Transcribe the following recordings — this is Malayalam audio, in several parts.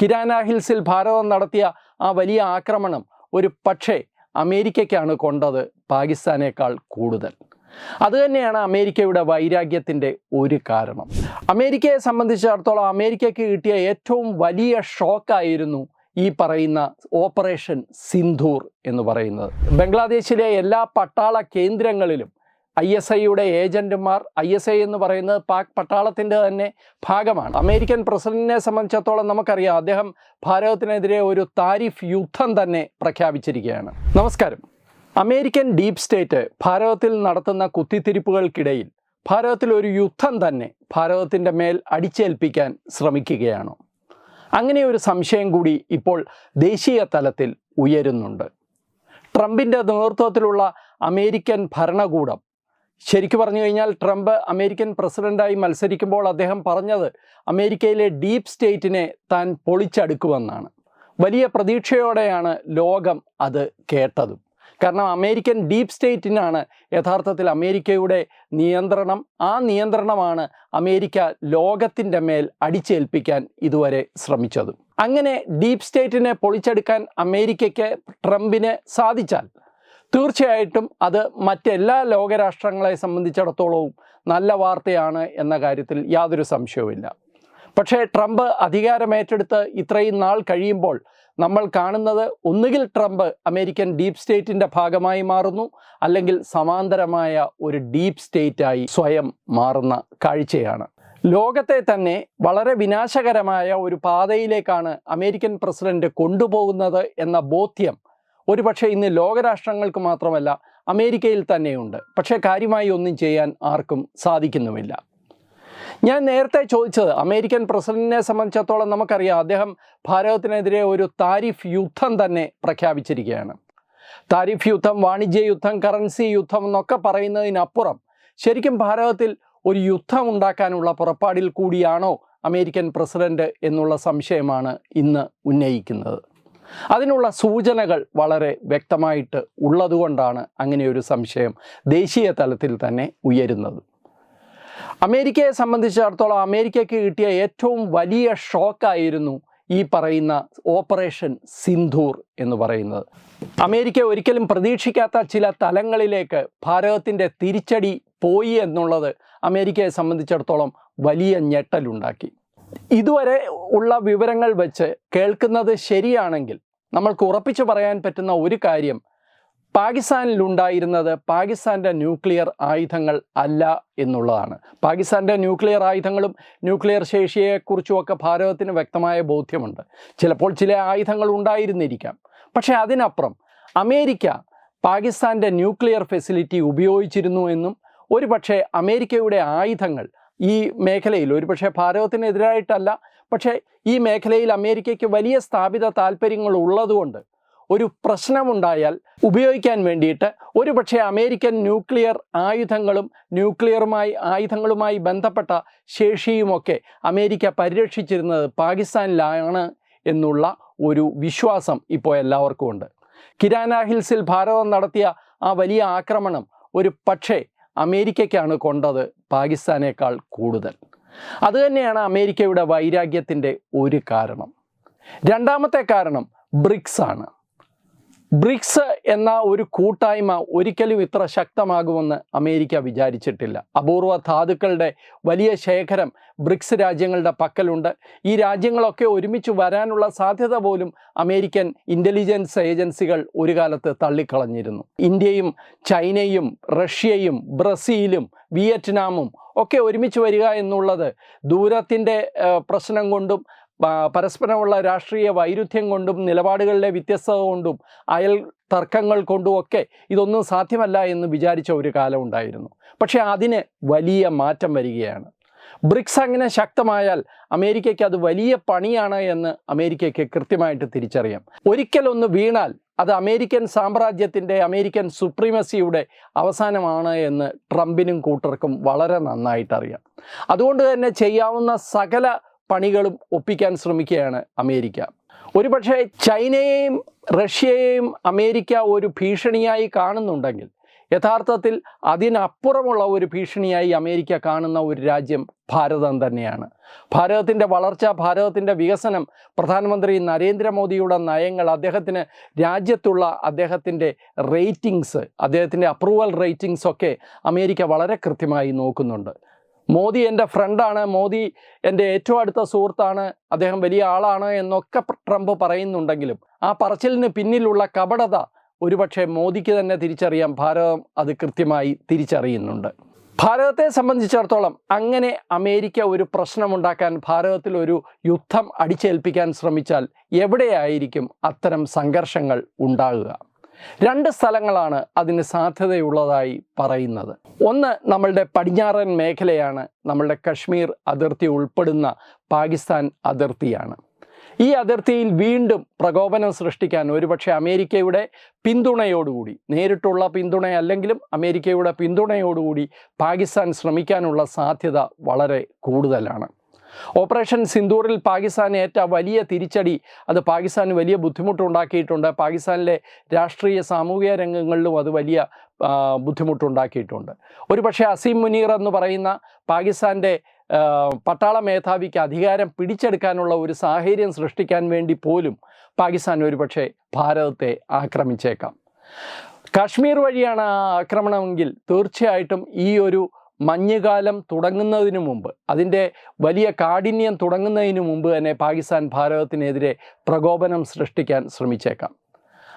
കിരാന ഹിൽസിൽ ഭാരതം നടത്തിയ ആ വലിയ ആക്രമണം ഒരു പക്ഷേ അമേരിക്കയ്ക്കാണ് കൊണ്ടത് പാകിസ്ഥാനേക്കാൾ കൂടുതൽ. അതുതന്നെയാണ് അമേരിക്കയുടെ വൈരാഗ്യത്തിന്റെ ഒരു കാരണം. അമേരിക്കയെ സംബന്ധിച്ചിടത്തോളം അമേരിക്കയ്ക്ക് കിട്ടിയ ഏറ്റവും വലിയ ഷോക്കായിരുന്നു ഈ പറയുന്ന ഓപ്പറേഷൻ സിന്ധൂർ എന്ന് പറയുന്നത്. ബംഗ്ലാദേശിലെ എല്ലാ പട്ടാള കേന്ദ്രങ്ങളിലും ഐ എസ് ഐയുടെ ഏജന്റുമാർ ഐ എസ് ഐ എന്ന് പറയുന്നത് പാക് പട്ടാളത്തിന്റെ തന്നെ ഭാഗമാണ്. അമേരിക്കൻ പ്രസിഡന്റിനെ സംബന്ധിച്ചിടത്തോളം നമുക്കറിയാം അദ്ദേഹം ഭാരതത്തിനെതിരെ ഒരു താരിഫ് യുദ്ധം തന്നെ പ്രഖ്യാപിച്ചിരിക്കുകയാണ്. നമസ്കാരം. അമേരിക്കൻ ഡീപ് സ്റ്റേറ്റ് ഭാരതത്തിൽ നടത്തുന്ന കുത്തിത്തിരിപ്പുകൾക്കിടയിൽ ഭാരതത്തിൽ ഒരു യുദ്ധം തന്നെ ഭാരതത്തിന്റെ മേൽ അടിച്ചേൽപ്പിക്കാൻ ശ്രമിക്കുകയാണോ. അങ്ങനെ ഒരു സംശയം കൂടി ഇപ്പോൾ ദേശീയ തലത്തിൽ ഉയരുന്നുണ്ട്. ട്രംപിന്റെ നേതൃത്വത്തിലുള്ള അമേരിക്കൻ ഭരണകൂടം ശരിക്കു പറഞ്ഞു കഴിഞ്ഞാൽ ട്രംപ് അമേരിക്കൻ പ്രസിഡന്റായി മത്സരിക്കുമ്പോൾ അദ്ദേഹം പറഞ്ഞത് അമേരിക്കയിലെ ഡീപ് സ്റ്റേറ്റിനെ താൻ പൊളിച്ചടുക്കുമെന്നാണ്. വലിയ പ്രതീക്ഷയോടെയാണ് ലോകം അത് കേട്ടതും. കാരണം അമേരിക്കൻ ഡീപ് സ്റ്റേറ്റിനാണ് യഥാർത്ഥത്തിൽ അമേരിക്കയുടെ നിയന്ത്രണം. ആ നിയന്ത്രണമാണ് അമേരിക്ക ലോകത്തിന്റെ മേൽ അടിച്ചേൽപ്പിക്കാൻ ഇതുവരെ ശ്രമിച്ചതും. അങ്ങനെ ഡീപ് സ്റ്റേറ്റിനെ പൊളിച്ചെടുക്കാൻ അമേരിക്കയ്ക്ക് ട്രംപിന് സാധിച്ചാൽ തീർച്ചയായിട്ടും അത് മറ്റെല്ലാ ലോകരാഷ്ട്രങ്ങളെ സംബന്ധിച്ചിടത്തോളവും നല്ല വാർത്തയാണ് എന്ന കാര്യത്തിൽ യാതൊരു സംശയവുമില്ല. പക്ഷേ ട്രംപ് അധികാരമേറ്റെടുത്ത് ഇത്രയും നാൾ കഴിയുമ്പോൾ നമ്മൾ കാണുന്നത് ഒന്നുകിൽ ട്രംപ് അമേരിക്കൻ ഡീപ് സ്റ്റേറ്റിന്റെ ഭാഗമായി മാറുന്നു അല്ലെങ്കിൽ സമാന്തരമായ ഒരു ഡീപ് സ്റ്റേറ്റായി സ്വയം മാറുന്ന കാഴ്ചയാണ്. ലോകത്തെ തന്നെ വളരെ വിനാശകരമായ ഒരു പാതയിലേക്കാണ് അമേരിക്കൻ പ്രസിഡന്റ് കൊണ്ടുപോകുന്നത് എന്ന ബോധ്യം ഒരുപക്ഷെ ഇന്ന് ലോകരാഷ്ട്രങ്ങൾക്ക് മാത്രമല്ല അമേരിക്കയിൽ തന്നെയുണ്ട്. പക്ഷേ കാര്യമായി ഒന്നും ചെയ്യാൻ ആർക്കും സാധിക്കുന്നുമില്ല. ഞാൻ നേരത്തെ ചോദിച്ചത് അമേരിക്കൻ പ്രസിഡന്റിനെ സംബന്ധിച്ചിടത്തോളം നമുക്കറിയാം അദ്ദേഹം ഭാരതത്തിനെതിരെ ഒരു താരിഫ് യുദ്ധം തന്നെ പ്രഖ്യാപിച്ചിരിക്കുകയാണ്. താരിഫ് യുദ്ധം വാണിജ്യ യുദ്ധം കറൻസി യുദ്ധം എന്നൊക്കെ പറയുന്നതിനപ്പുറം ശരിക്കും ഭാരതത്തിൽ ഒരു യുദ്ധം ഉണ്ടാക്കാനുള്ള പുറപ്പാടിൽ കൂടിയാണോ അമേരിക്കൻ പ്രസിഡന്റ് എന്നുള്ള സംശയമാണ് ഇന്ന് ഉന്നയിക്കുന്നത്. അതിനുള്ള സൂചനകൾ വളരെ വ്യക്തമായിട്ട് ഉള്ളതുകൊണ്ടാണ് അങ്ങനെയൊരു സംശയം ദേശീയ തലത്തിൽ തന്നെ ഉയരുന്നത്. അമേരിക്കയെ സംബന്ധിച്ചിടത്തോളം അമേരിക്കയ്ക്ക് കിട്ടിയ ഏറ്റവും വലിയ ഷോക്കായിരുന്നു ഈ പറയുന്ന ഓപ്പറേഷൻ സിന്ധൂർ എന്ന് പറയുന്നത്. അമേരിക്ക ഒരിക്കലും പ്രതീക്ഷിക്കാത്ത ചില തലങ്ങളിലേക്ക് ഭാരതത്തിന്റെ തിരിച്ചടി പോയി എന്നുള്ളത് അമേരിക്കയെ സംബന്ധിച്ചിടത്തോളം വലിയ ഞെട്ടലുണ്ടാക്കി. ഇതുവരെ ഉള്ള വിവരങ്ങൾ വെച്ച് കേൾക്കുന്നത് ശരിയാണെങ്കിൽ നമ്മൾക്ക് ഉറപ്പിച്ചു പറയാൻ പറ്റുന്ന ഒരു കാര്യം പാകിസ്ഥാനിലുണ്ടായിരുന്നത് പാകിസ്ഥാന്റെ ന്യൂക്ലിയർ ആയുധങ്ങൾ അല്ല എന്നുള്ളതാണ്. പാകിസ്ഥാന്റെ ന്യൂക്ലിയർ ആയുധങ്ങളും ന്യൂക്ലിയർ ശേഷിയെക്കുറിച്ചുമൊക്കെ ഭാരതത്തിന് വ്യക്തമായ ബോധ്യമുണ്ട്. ചിലപ്പോൾ ചില ആയുധങ്ങൾ ഉണ്ടായിരുന്നിരിക്കാം. പക്ഷേ അതിനപ്പുറം അമേരിക്ക പാകിസ്ഥാന്റെ ന്യൂക്ലിയർ ഫെസിലിറ്റി ഉപയോഗിച്ചിരുന്നു എന്നും ഒരുപക്ഷെ അമേരിക്കയുടെ ആയുധങ്ങൾ ഈ മേഖലയിൽ. ഒരുപക്ഷെ ഭാരതത്തിനെതിരായിട്ടല്ല പക്ഷേ ഈ മേഖലയിൽ അമേരിക്കയ്ക്ക് വലിയ സ്ഥാപിത താല്പര്യങ്ങൾ ഉള്ളതുകൊണ്ട് ഒരു പ്രശ്നമുണ്ടായാൽ ഉപയോഗിക്കാൻ വേണ്ടിയിട്ട് ഒരുപക്ഷെ അമേരിക്കൻ ന്യൂക്ലിയർ ആയുധങ്ങളും ന്യൂക്ലിയറുമായി ആയുധങ്ങളുമായി ബന്ധപ്പെട്ട ശേഷിയുമൊക്കെ അമേരിക്ക പരിരക്ഷിച്ചിരുന്നത് പാകിസ്ഥാനിലാണ് എന്നുള്ള ഒരു വിശ്വാസം ഇപ്പോൾ എല്ലാവർക്കും ഉണ്ട് കിരാന ഹിൽസിൽ ഭാരതം നടത്തിയ ആ വലിയ ആക്രമണം ഒരു പക്ഷേ അമേരിക്കയ്ക്കാണ് കൊണ്ടത് പാകിസ്ഥാനേക്കാൾ കൂടുതൽ. അതുതന്നെയാണ് അമേരിക്കയുടെ വൈരാഗ്യത്തിന്റെ ഒരു കാരണം. രണ്ടാമത്തെ കാരണം ബ്രിക്സ് ആണ് ബ്രിക്സ് എന്ന ഒരു കൂട്ടായ്മ ഒരിക്കലും ഇത്ര ശക്തമാകുമെന്ന് അമേരിക്ക വിചാരിച്ചിട്ടില്ല. അപൂർവ ധാതുക്കളുടെ വലിയ ശേഖരം ബ്രിക്സ് രാജ്യങ്ങളുടെ പക്കലുണ്ട്. ഈ രാജ്യങ്ങളൊക്കെ ഒരുമിച്ച് വരാനുള്ള സാധ്യത പോലും അമേരിക്കൻ ഇന്റലിജൻസ് ഏജൻസികൾ ഒരു കാലത്ത് തള്ളിക്കളഞ്ഞിരുന്നു. ഇന്ത്യയും ചൈനയും റഷ്യയും ബ്രസീലും വിയറ്റ്നാമും ഒക്കെ ഒരുമിച്ച് വരിക എന്നുള്ളത് ദൂരത്തിന്റെ പ്രശ്നം കൊണ്ടും പരസ്പരമുള്ള രാഷ്ട്രീയ വൈരുദ്ധ്യം കൊണ്ടും നിലപാടുകളിലെ വ്യത്യസ്തത കൊണ്ടും അയൽ തർക്കങ്ങൾ കൊണ്ടും ഒക്കെ ഇതൊന്നും സാധ്യമല്ല എന്ന് വിചാരിച്ച ഒരു കാലം ഉണ്ടായിരുന്നു. പക്ഷേ അതിന് വലിയ മാറ്റം വരികയാണ്. ബ്രിക്സ് അങ്ങനെ ശക്തമായാൽ അമേരിക്കയ്ക്ക് അത് വലിയ പണിയാണ് എന്ന് അമേരിക്കയ്ക്ക് കൃത്യമായിട്ട് തിരിച്ചറിയാം. ഒരിക്കലൊന്ന് വീണാൽ അത് അമേരിക്കൻ സാമ്രാജ്യത്തിന്റെ അമേരിക്കൻ സുപ്രീമസിയുടെ അവസാനമാണ് എന്ന് ട്രംപിനും കൂട്ടർക്കും വളരെ നന്നായിട്ടറിയാം. അതുകൊണ്ട് തന്നെ ചെയ്യാവുന്ന സകല പണികളും ഒപ്പിക്കാൻ ശ്രമിക്കുകയാണ് അമേരിക്ക. ഒരുപക്ഷെ ചൈനയെയും റഷ്യയെയും അമേരിക്ക ഒരു ഭീഷണിയായി കാണുന്നുണ്ടെങ്കിൽ യഥാർത്ഥത്തിൽ അതിനപ്പുറമുള്ള ഒരു ഭീഷണിയായി അമേരിക്ക കാണുന്ന ഒരു രാജ്യം ഭാരതം തന്നെയാണ്. ഭാരതത്തിന്റെ വളർച്ച ഭാരതത്തിന്റെ വികസനം പ്രധാനമന്ത്രി നരേന്ദ്രമോദിയുടെ നയങ്ങൾ അദ്ദേഹത്തിന് രാജ്യത്തുള്ള അദ്ദേഹത്തിന്റെ റേറ്റിങ്സ് അദ്ദേഹത്തിന്റെ അപ്രൂവൽ റേറ്റിങ്സ് ഒക്കെ അമേരിക്ക വളരെ കൃത്യമായി നോക്കുന്നുണ്ട്. മോദി എന്റെ ഫ്രണ്ടാണ് മോദി എന്റെ ഏറ്റവും അടുത്ത സുഹൃത്താണ്. അദ്ദേഹം വലിയ ആളാണ് എന്നൊക്കെ ട്രംപ് പറയുന്നുണ്ടെങ്കിലും ആ പറച്ചിലിന് പിന്നിലുള്ള കപടത ഒരുപക്ഷെ മോദിക്ക് തന്നെ തിരിച്ചറിയാം. ഭാരതം അത് കൃത്യമായി തിരിച്ചറിയുന്നുണ്ട്. ഭാരതത്തെ സംബന്ധിച്ചിടത്തോളം അങ്ങനെ അമേരിക്ക ഒരു പ്രശ്നമുണ്ടാക്കാൻ ഭാരതത്തിൽ ഒരു യുദ്ധം അടിച്ചേൽപ്പിക്കാൻ ശ്രമിച്ചാൽ എവിടെയായിരിക്കും അത്തരം സംഘർഷങ്ങൾ ഉണ്ടാകുക? രണ്ട് സ്ഥലങ്ങളാണ് അതിന് സാധ്യതയുള്ളതായി പറയുന്നത്. ഒന്ന് നമ്മളുടെ പടിഞ്ഞാറൻ മേഖലയാണ്. നമ്മളുടെ കശ്മീർ അതിർത്തി ഉൾപ്പെടുന്ന പാകിസ്ഥാൻ അതിർത്തിയാണ്. ഈ അതിർത്തിയിൽ വീണ്ടും പ്രകോപനം സൃഷ്ടിക്കാൻ ഒരുപക്ഷെ അമേരിക്കയുടെ പിന്തുണയോടുകൂടി നേരിട്ടുള്ള പിന്തുണയല്ലെങ്കിലും അമേരിക്കയുടെ പിന്തുണയോടുകൂടി പാകിസ്ഥാൻ ശ്രമിക്കാനുള്ള സാധ്യത വളരെ കൂടുതലാണ്. ഓപ്പറേഷൻ സിന്ദൂറിൽ പാകിസ്ഥാൻ ഏറ്റ വലിയ തിരിച്ചടി. അത് പാകിസ്ഥാന് വലിയ ബുദ്ധിമുട്ടുണ്ടാക്കിയിട്ടുണ്ട്. പാകിസ്ഥാനിലെ രാഷ്ട്രീയ സാമൂഹിക രംഗങ്ങളിലും അത് വലിയ ബുദ്ധിമുട്ടുണ്ടാക്കിയിട്ടുണ്ട്. ഒരു പക്ഷേ അസീം മുനീർ എന്ന് പറയുന്ന പാകിസ്ഥാന്റെ പട്ടാള മേധാവിക്ക് അധികാരം പിടിച്ചെടുക്കാനുള്ള ഒരു സാഹചര്യം സൃഷ്ടിക്കാൻ വേണ്ടി പോലും പാകിസ്ഥാൻ ഒരുപക്ഷെ ഭാരതത്തെ ആക്രമിച്ചേക്കാം. കാശ്മീർ വഴിയാണ് ആ ആക്രമണമെങ്കിൽ തീർച്ചയായിട്ടും ഈ ഒരു മഞ്ഞുകാലം തുടങ്ങുന്നതിന് മുമ്പ് അതിന്റെ വലിയ കാഠിന്യം തുടങ്ങുന്നതിന് മുമ്പ് തന്നെ പാകിസ്ഥാൻ ഭാരതത്തിനെതിരെ പ്രകോപനം സൃഷ്ടിക്കാൻ ശ്രമിച്ചേക്കാം.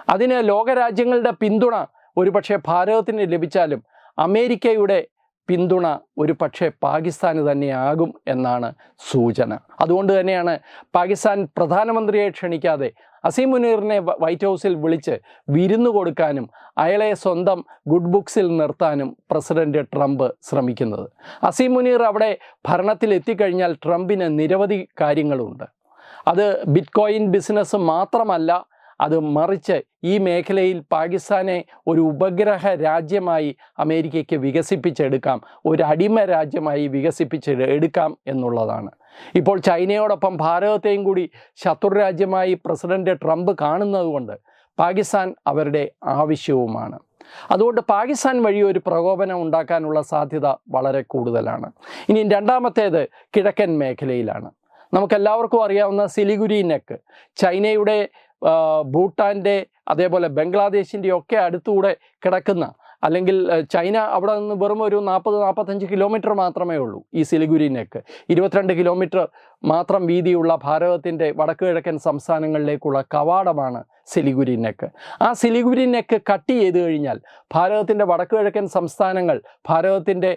അതിന് ലോകരാജ്യങ്ങളുടെ പിന്തുണ ഒരുപക്ഷെ ഭാരതത്തിന് ലഭിച്ചാലും അമേരിക്കയുടെ പിന്തുണ ഒരു പക്ഷേ പാകിസ്ഥാന് തന്നെയാകും എന്നാണ് സൂചന. അതുകൊണ്ട് തന്നെയാണ് പാകിസ്ഥാൻ പ്രധാനമന്ത്രിയെ ക്ഷണിക്കാതെ അസീം മുനീറിനെ വൈറ്റ് ഹൗസിൽ വിളിച്ച് വിരുന്നു കൊടുക്കാനും അയാളെ സ്വന്തം ഗുഡ് ബുക്സിൽ നിർത്താനും പ്രസിഡന്റ് ട്രംപ് ശ്രമിക്കുന്നത്. അസീം മുനീർ അവിടെ ഭരണത്തിൽ എത്തിക്കഴിഞ്ഞാൽ ട്രംപിന് നിരവധി കാര്യങ്ങളുണ്ട്. അത് ബിറ്റ്കോയിൻ ബിസിനസ് മാത്രമല്ല അത് മറിച്ച് ഈ മേഖലയിൽ പാകിസ്ഥാനെ ഒരു ഉപഗ്രഹ രാജ്യമായി അമേരിക്കയ്ക്ക് വികസിപ്പിച്ചെടുക്കാം ഒരു അടിമ രാജ്യമായി വികസിപ്പിച്ചെടുക്കാം എന്നുള്ളതാണ്. ഇപ്പോൾ ചൈനയോടൊപ്പം ഭാരതത്തെയും കൂടി ശത്രു രാജ്യമായി പ്രസിഡന്റ് ട്രംപ് കാണുന്നതുകൊണ്ട് പാകിസ്ഥാൻ അവരുടെ ആവശ്യവുമാണ്. അതുകൊണ്ട് പാകിസ്ഥാൻ വഴി ഒരു പ്രകോപനം ഉണ്ടാക്കാനുള്ള സാധ്യത വളരെ കൂടുതലാണ്. ഇനി രണ്ടാമത്തേത് കിഴക്കൻ മേഖലയിലാണ്. നമുക്കെല്ലാവർക്കും അറിയാവുന്ന സിലിഗുരി നെക്ക്. ചൈനയുടെ ഭൂട്ടാന്റെ അതേപോലെ ബംഗ്ലാദേശിന്റെ ഒക്കെ അടുത്തുകൂടെ കിടക്കുന്ന അല്ലെങ്കിൽ ചൈന അവിടെ നിന്ന് വെറും ഒരു നാൽപ്പത് നാൽപ്പത്തഞ്ച് കിലോമീറ്റർ മാത്രമേ ഉള്ളൂ ഈ സിലിഗുരി നെക്ക് ഇരുപത്തിരണ്ട് കിലോമീറ്റർ മാത്രം വീതിയുള്ള ഭാരതത്തിന്റെ വടക്ക് കിഴക്കൻ സംസ്ഥാനങ്ങളിലേക്കുള്ള കവാടമാണ് സിലിഗുരി നെക്ക് ആ സിലിഗുരി നെക്ക് കട്ട് ചെയ്ത് കഴിഞ്ഞാൽ ഭാരതത്തിന്റെ വടക്ക് കിഴക്കൻ സംസ്ഥാനങ്ങൾ ഭാരതത്തിന്റെ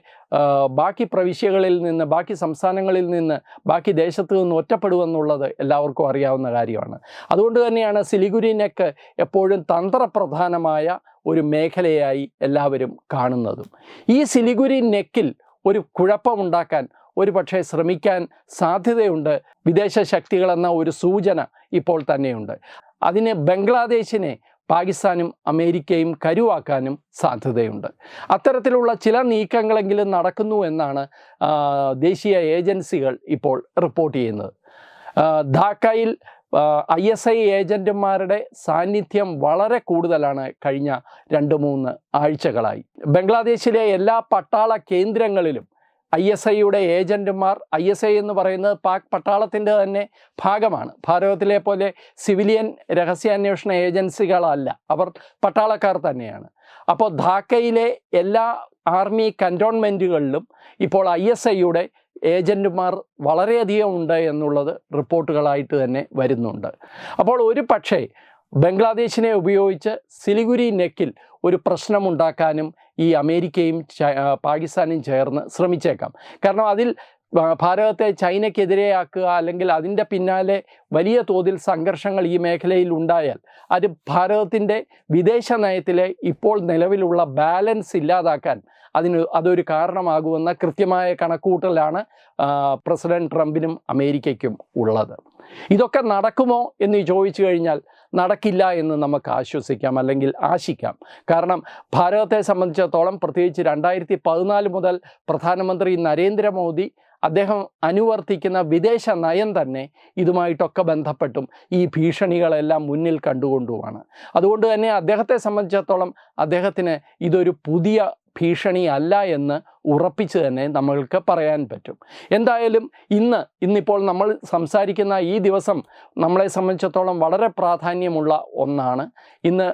ബാക്കി പ്രവിശ്യകളിൽ നിന്ന് ബാക്കി സംസ്ഥാനങ്ങളിൽ നിന്ന് ബാക്കി ദേശത്ത് നിന്ന് ഒറ്റപ്പെടുമെന്നുള്ളത് എല്ലാവർക്കും അറിയാവുന്ന കാര്യമാണ്. അതുകൊണ്ട് തന്നെയാണ് സിലിഗുരി നെക്ക് എപ്പോഴും തന്ത്രപ്രധാനമായ ഒരു മേഖലയായി എല്ലാവരും കാണുന്നതും. ഈ സിലിഗുരി നെക്കിൽ ഒരു കുഴപ്പമുണ്ടാക്കാൻ ഒരു പക്ഷേ ശ്രമിക്കാൻ സാധ്യതയുണ്ട്. വിദേശ ശക്തികളെന്ന ഒരു സൂചന ഇപ്പോൾ തന്നെയുണ്ട്. അതിന് ബംഗ്ലാദേശിനെ പാകിസ്ഥാനും അമേരിക്കയും കരുവാക്കാനും സാധ്യതയുണ്ട്. അത്തരത്തിലുള്ള ചില നീക്കങ്ങളെങ്കിലും നടക്കുന്നു എന്നാണ് ദേശീയ ഏജൻസികൾ ഇപ്പോൾ റിപ്പോർട്ട് ചെയ്യുന്നത്. ധാക്കയിൽ ഐ എസ് ഐ ഏജന്റുമാരുടെ സാന്നിധ്യം വളരെ കൂടുതലാണ് കഴിഞ്ഞ രണ്ട് മൂന്ന് ആഴ്ചകളായി. ബംഗ്ലാദേശിലെ എല്ലാ പട്ടാള കേന്ദ്രങ്ങളിലും ഐ എസ് ഐയുടെ ഏജന്റുമാർ ഐ എസ് ഐ എന്ന് പറയുന്നത് പാക് പട്ടാളത്തിന്റെ തന്നെ ഭാഗമാണ്. ഭാരതത്തിലെ പോലെ സിവിലിയൻ രഹസ്യാന്വേഷണ ഏജൻസികളല്ല. അവർ പട്ടാളക്കാർ തന്നെയാണ്. അപ്പോൾ ധാക്കയിലെ എല്ലാ ആർമി കന്റോൺമെന്റുകളിലും ഇപ്പോൾ ഐ എസ് ഐയുടെ ഏജന്റുമാർ വളരെയധികം ഉണ്ട് എന്നുള്ളത് റിപ്പോർട്ടുകളായിട്ട് തന്നെ വരുന്നുണ്ട്. അപ്പോൾ ഒരു പക്ഷേ ബംഗ്ലാദേശിനെ ഉപയോഗിച്ച് സിലിഗുരി നെക്കിൽ ഒരു പ്രശ്നമുണ്ടാക്കാനും ഈ അമേരിക്കയും പാകിസ്ഥാനും ചേർന്ന് ശ്രമിച്ചേക്കാം. കാരണം അതിൽ ഭാരതത്തെ ചൈനയ്ക്കെതിരെയാക്കുക അല്ലെങ്കിൽ അതിന്റെ പിന്നാലെ വലിയ തോതിൽ സംഘർഷങ്ങൾ ഈ മേഖലയിൽ ഉണ്ടായാൽ അത് ഭാരതത്തിന്റെ വിദേശ നയത്തിലെ ഇപ്പോൾ നിലവിലുള്ള ബാലൻസ് ഇല്ലാതാക്കാൻ അതിന് അതൊരു കാരണമാകുമെന്ന കൃത്യമായ കണക്കൂട്ടലാണ് പ്രസിഡന്റ് ട്രംപിനും അമേരിക്കയ്ക്കും ഉള്ളത്. ഇതൊക്കെ നടക്കുമോ എന്ന് ചോദിച്ചു കഴിഞ്ഞാൽ നടക്കില്ല എന്ന് നമുക്ക് ആശ്വസിക്കാം അല്ലെങ്കിൽ ആശിക്കാം. കാരണം ഭാരതത്തെ സംബന്ധിച്ചിടത്തോളം പ്രത്യേകിച്ച് രണ്ടായിരത്തി പതിനാല് മുതൽ പ്രധാനമന്ത്രി നരേന്ദ്രമോദി അദ്ദേഹം അനുവർത്തിക്കുന്ന വിദേശ നയം തന്നെ ഇതുമായിട്ടൊക്കെ ബന്ധപ്പെട്ടും ഈ ഭീഷണികളെല്ലാം മുന്നിൽ കണ്ടുകൊണ്ടുമാണ്. അതുകൊണ്ട് തന്നെ അദ്ദേഹത്തെ സംബന്ധിച്ചിടത്തോളം അദ്ദേഹത്തിന് ഇതൊരു പുതിയ ഭീഷണി അല്ല എന്ന് ഉറപ്പിച്ച് തന്നെ നമ്മൾക്ക് പറയാൻ പറ്റും. എന്തായാലും ഇന്ന് ഇന്നിപ്പോൾ നമ്മൾ സംസാരിക്കുന്ന ഈ ദിവസം നമ്മളെ സംബന്ധിച്ചിടത്തോളം വളരെ പ്രാധാന്യമുള്ള ഒന്നാണ്. ഇന്ന്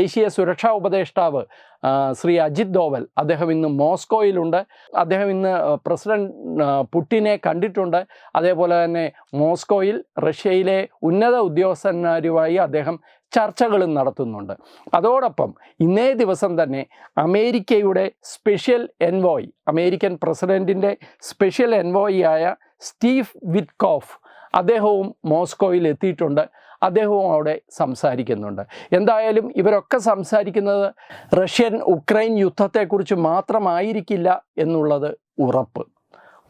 ദേശീയ സുരക്ഷാ ഉപദേഷ്ടാവ് ശ്രീ അജിത് ദോവൽ അദ്ദേഹം ഇന്ന് മോസ്കോയിലുണ്ട്. അദ്ദേഹം ഇന്ന് പ്രസിഡന്റ് പുട്ടിനെ കണ്ടിട്ടുണ്ട്. അതേപോലെ തന്നെ മോസ്കോയിൽ റഷ്യയിലെ ഉന്നത ഉദ്യോഗസ്ഥന്മാരുമായി അദ്ദേഹം ചർച്ചകളും നടത്തുന്നുണ്ട്. അതോടൊപ്പം ഇന്നേ ദിവസം തന്നെ അമേരിക്കയുടെ സ്പെഷ്യൽ എൻവോയ് അമേരിക്കൻ പ്രസിഡന്റിന്റെ സ്പെഷ്യൽ എൻവോയി ആയ സ്റ്റീവ് വിറ്റ്കോഫ് അദ്ദേഹവും മോസ്കോയിൽ എത്തിയിട്ടുണ്ട്. അദ്ദേഹവും അവിടെ സംസാരിക്കുന്നുണ്ട്. എന്തായാലും ഇവരൊക്കെ സംസാരിക്കുന്നത് റഷ്യൻ ഉക്രൈൻ യുദ്ധത്തെക്കുറിച്ച് മാത്രമായിരിക്കില്ല എന്നുള്ളത് ഉറപ്പ്.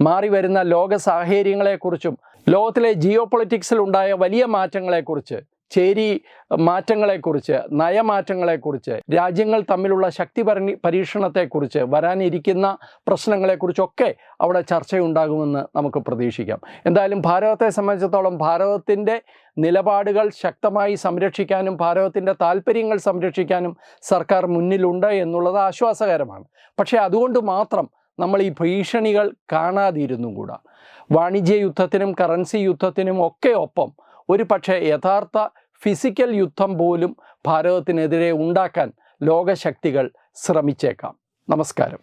മാറി വരുന്ന ലോക സാഹചര്യങ്ങളെക്കുറിച്ചും ലോകത്തിലെ ജിയോ പൊളിറ്റിക്സിലുണ്ടായ വലിയ മാറ്റങ്ങളെക്കുറിച്ച് ചേരി മാറ്റങ്ങളെക്കുറിച്ച് നയമാറ്റങ്ങളെക്കുറിച്ച് രാജ്യങ്ങൾ തമ്മിലുള്ള ശക്തി പരി പരീക്ഷണത്തെക്കുറിച്ച് വരാനിരിക്കുന്ന പ്രശ്നങ്ങളെക്കുറിച്ചൊക്കെ അവിടെ ചർച്ചയുണ്ടാകുമെന്ന് നമുക്ക് പ്രതീക്ഷിക്കാം. എന്തായാലും ഭാരതത്തെ സംബന്ധിച്ചിടത്തോളം ഭാരതത്തിന്റെ നിലപാടുകൾ ശക്തമായി സംരക്ഷിക്കാനും ഭാരതത്തിന്റെ താല്പര്യങ്ങൾ സംരക്ഷിക്കാനും സർക്കാർ മുന്നിലുണ്ട് എന്നുള്ളത് ആശ്വാസകരമാണ്. പക്ഷേ അതുകൊണ്ട് മാത്രം നമ്മൾ ഈ ഭീഷണികൾ കാണാതിരുന്നും കൂടാ. വാണിജ്യ യുദ്ധത്തിനും കറൻസി യുദ്ധത്തിനും ഒക്കെ ഒപ്പം ഒരു പക്ഷേ യഥാർത്ഥ ഫിസിക്കൽ യുദ്ധം പോലും ഭാരതത്തിനെതിരെ ഉണ്ടാക്കാൻ ലോകശക്തികൾ ശ്രമിച്ചേക്കാം. നമസ്കാരം.